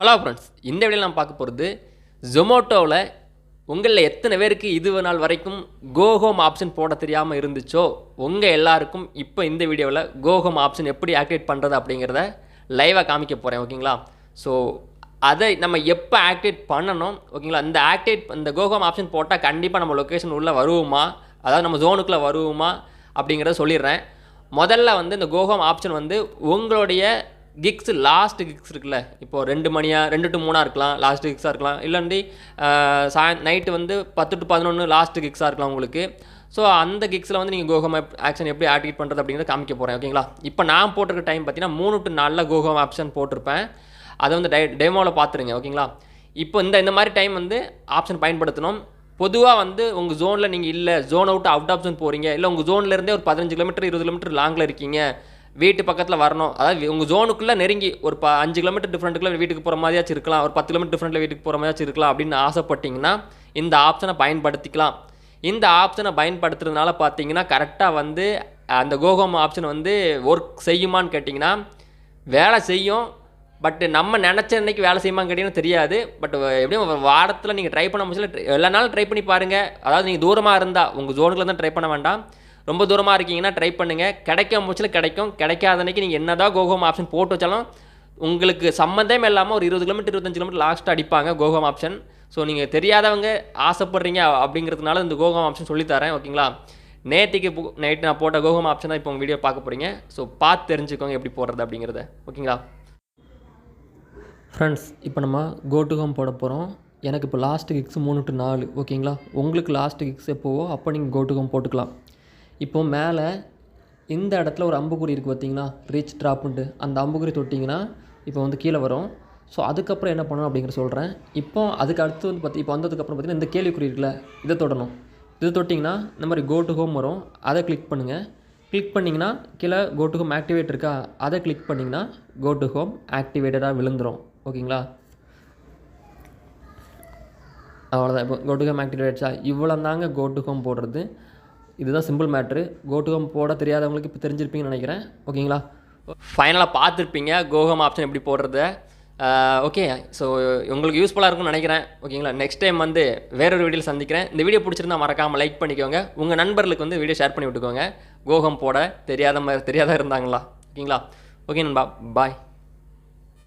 Hello friends இந்த வீடியோவில் நான் பார்க்க போகிறது ஜொமோட்டோவில் உங்களில் எத்தனை பேருக்கு இது நாள் வரைக்கும் கோஹோம் ஆப்ஷன் போட தெரியாமல் இருந்துச்சோ உங்கள் எல்லாருக்கும் இப்போ இந்த வீடியோவில் கோ ஹோம் ஆப்ஷன் எப்படி ஆக்டிவேட் பண்ணுறது அப்படிங்கிறத லைவாக காமிக்க போகிறேன் ஓகேங்களா? ஸோ அதை நம்ம எப்போ ஆக்டிவேட் பண்ணணும் ஓகேங்களா? இந்த ஆக்டிவேட் இந்த கோஹோம் ஆப்ஷன் போட்டால் கண்டிப்பாக நம்ம லொக்கேஷன் உள்ளே வருவோமா? அதாவது நம்ம ஜோனுக்குள்ளே வருவோமா? அப்படிங்கிறத சொல்லிடுறேன். முதல்ல வந்து இந்த கோஹோம் ஆப்ஷன் வந்து உங்களுடைய கிக்ஸ் லாஸ்ட் கிக்ஸ் இருக்குல்ல. இப்போ ரெண்டு மணியாக ரெண்டு டு மூணாக இருக்கலாம் லாஸ்ட் கிக்ஸாக இருக்கலாம். இல்லாண்டி சாய் நைட்டு வந்து பத்து டு பதினொன்று லாஸ்ட் கிக்ஸாக இருக்கலாம் உங்களுக்கு. ஸோ அந்த கிக்ஸில் வந்து நீங்கள் கோகம் ஆக்ஷன் எப்படி ஆக்டிவேட் பண்ணுறது அப்படிங்கிறத காமிக்க போகிறேன் ஓகேங்களா இப்போ நான் போட்டிருக்க டைம் பார்த்தீங்கன்னா மூணு டு நாலில் கோகம் ஆப்ஷன் போட்டிருப்பேன். அதை வந்து டை டெமோவில் பார்த்துருங்க ஓகேங்களா இப்போ இந்த இந்த மாதிரி டைம் வந்து ஆப்ஷன் பயன்படுத்தணும். பொதுவாக வந்து உங்கள் ஜோனில் நீங்கள் இல்லை zone out out of zone போகிறீங்க இல்லை உங்கள் ஜோன்லேருந்தே ஒரு பதினஞ்சு கிலோமீட்டர் இருபது கிலோமீட்டர் லாங்கில் இருக்கீங்க. வீட்டு பக்கத்தில் வரணும். அதாவது உங்கள் ஜோனுக்குள்ளே நெருங்கி ஒரு ப அஞ்சு கிலோமீட்டர் டிஃப்ரெண்ட்டுக்குள்ளே வீட்டுக்கு போகிற மாதிரியாச்சும் இருக்கலாம். ஒரு பத்து கிலோமீட்டர் டிஃப்ரெண்ட்டில் வீட்டுக்கு போகிற மாதிரியாச்சும் இருக்கலாம் அப்படின்னு ஆசைப்பட்டிங்கன்னா இந்த ஆப்ஷனை பயன்படுத்திக்கலாம். இந்த ஆப்ஷனை பயன்படுத்துறதுனால பார்த்தீங்கன்னா கரெக்டாக வந்து அந்த கோகோம் ஆப்ஷன் வந்து ஒர்க் செய்யுமான்னு கேட்டிங்கன்னா வேலை செய்யும். பட் நம்ம நினச்ச அன்னைக்கு வேலை செய்யுமான்னு கேட்டிங்கன்னா தெரியாது. பட் எப்படியும் வாரத்தில் நீங்கள் ட்ரை பண்ண முடியல எல்லா நாளும் ட்ரை பண்ணி பாருங்கள் அதாவது நீங்கள் தூரமாக இருந்தால் உங்கள் ஜோனுக்குள்ள தான் ட்ரை பண்ண வேண்டாம். ரொம்ப தூரமாக இருக்கீங்கன்னா ட்ரை பண்ணுங்கள் கிடைக்க முச்சில் கிடைக்கும். கிடைக்காத அன்னைக்கு நீங்கள் என்ன தான் கோகோம் ஆப்ஷன் போட்டு வச்சாலும் உங்களுக்கு சம்மந்தமே இல்லாமல் ஒரு இருபது கிலோமீட்டர் இருபத்தஞ்சு கிலோமீட்டர் லாஸ்ட்டாக அடிப்பாங்க கோகோம் ஆப்ஷன் ஸோ நீங்கள் தெரியாதவங்க ஆசைப்படுறீங்க அப்படிங்கிறதுனால இந்த கோகோம் ஆப்ஷன் சொல்லித்தரேன் ஓகேங்களா நேற்றுக்கு நைட்டு நான் போட்ட கோகோம் ஆப்ஷன் தான் இப்போ உங்கள் வீடியோ பார்க்க போகிறீங்க ஸோ பார்த்து தெரிஞ்சுக்கோங்க எப்படி போடுறது அப்படிங்கிறத ஓகேங்களா ஃப்ரெண்ட்ஸ் இப்போ நம்ம கோ டு ஹோம் போட போகிறோம் எனக்கு இப்போ லாஸ்ட்டு கிக்ஸ் மூணு டு நாலு ஓகேங்களா உங்களுக்கு லாஸ்ட்டு கிக்ஸ் எப்போவோ அப்போ நீங்கள் கோ டு ஹோம் போட்டுக்கலாம். இப்போ மேலே இந்த இடத்துல ஒரு அம்புக்குறி இருக்குது பார்த்தீங்கன்னா ரீச் ட்ராப்புன்ட்டு அந்த அம்புக்குறி தொட்டிங்கன்னா இப்போ வந்து கீழே வரும். ஸோ அதுக்கப்புறம் என்ன பண்ணணும் அப்படிங்கிற சொல்கிறேன் இப்போ அதுக்கு அடுத்து வந்து பார்த்தி இப்போ வந்ததுக்கப்புறம் பார்த்தீங்கன்னா இந்த கேள்விக்குறி இருக்குல்ல இதை தொடணும். இது தொட்டிங்கன்னா இந்த மாதிரி கோ டு ஹோம் வரும். அதை கிளிக் பண்ணுங்கள் கிளிக் பண்ணிங்கன்னா கீழே கோ டு ஹோம் ஆக்டிவேட் இருக்கா? அதை கிளிக் பண்ணிங்கன்னா கோ டு ஹோம் ஆக்டிவேட்டடாக விழுந்துரும். ஓகேங்களா? அவ்வளோதான் இப்போ கோ டு ஹோம் ஆக்டிவேட் ஆச்சா இவ்வளோ தாங்க கோ டு ஹோம் போடுறது. இதுதான் சிம்பிள் மேட்ரு. கோட்டுகம் போட தெரியாதவங்களுக்கு இப்போ தெரிஞ்சிருப்பீங்கன்னு நினைக்கிறேன். ஓகேங்களா? ஃபைனலாக பார்த்துருப்பீங்க. கோகம் ஆப்ஷன் எப்படி போடுறது? ஓகே ஸோ உங்களுக்கு யூஸ்ஃபுல்லாக இருக்கும்னு நினைக்கிறேன். ஓகேங்களா? நெக்ஸ்ட் டைம் வந்து வேறொரு வீடியோவில் சந்திக்கிறேன். இந்த வீடியோ பிடிச்சிருந்தா மறக்காமல் லைக் பண்ணிக்கோங்க. உங்கள் நண்பர்களுக்கு வந்து வீடியோ ஷேர் பண்ணி விட்டுக்கோங்க. கோகம் போட தெரியாத மாதிரி தெரியாத இருந்தாங்களா? ஓகேங்களா? ஓகே நண்பா. பாய்